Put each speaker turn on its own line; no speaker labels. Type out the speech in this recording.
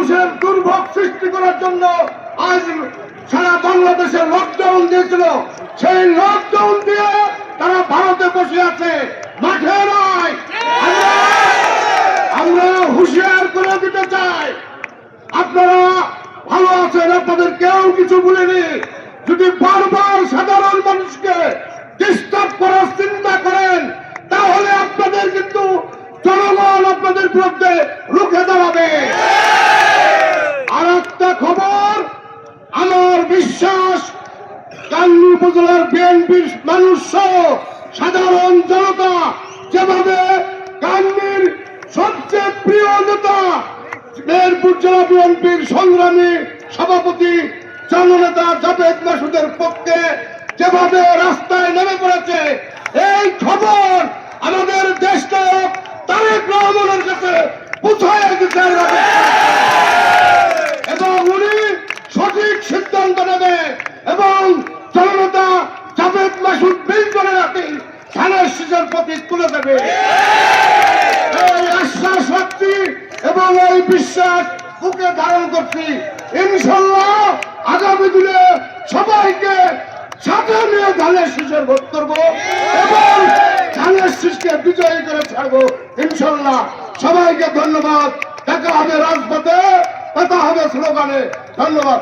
মানুষের দুর্ভোগ সৃষ্টি করার জন্য আজ সারা বাংলাদেশে লকডাউন দিয়েছিল। সেই লকডাউন দিয়ে তারা ভারতে বসে আছে। মাঠে আমরা হুঁশিয়ার করে দিতে চাই। আপনারা ভালো আছেন, আপনাদের কেউ কিছু বলেনি। যদি বারবার সাধারণ মানুষকে ডিস্টার্ব করার চিন্তা করেন, তাহলে আপনাদের কিন্তু জনগণ আপনাদের বিরুদ্ধে রুখে দাঁড়াবে আর একটা খবর আমার বিশ্বাস কান্দি উপজেলার বিএনপির মানুষ সহ সাধারণ জনতা যেভাবে কান্দির সবচেয়ে প্রিয় নেতা, মেহেরপুর জেলা বিএনপির সংগ্রামী সভাপতি, জননেতা জাভেদ মাসুদের পক্ষে যেভাবে রাস্তায় নেমে পড়েছে, এই খবর ধানের তুলে দেবে এই আশ্বাস রাখছি এবং এই বিশ্বাস বুকে ধারণ করছি। ইনশাল্লাহ আগামী দিনে সবাইকে সাথে নিয়ে ধানের শীষের ভোট করব এবং ধানের শীষকে বিজয়ী করে ছাড়বো। ইনশাল্লাহ সবাইকে ধন্যবাদ। দেখা হবে রাজপথে, কথা হবে স্লোগানে। ধন্যবাদ।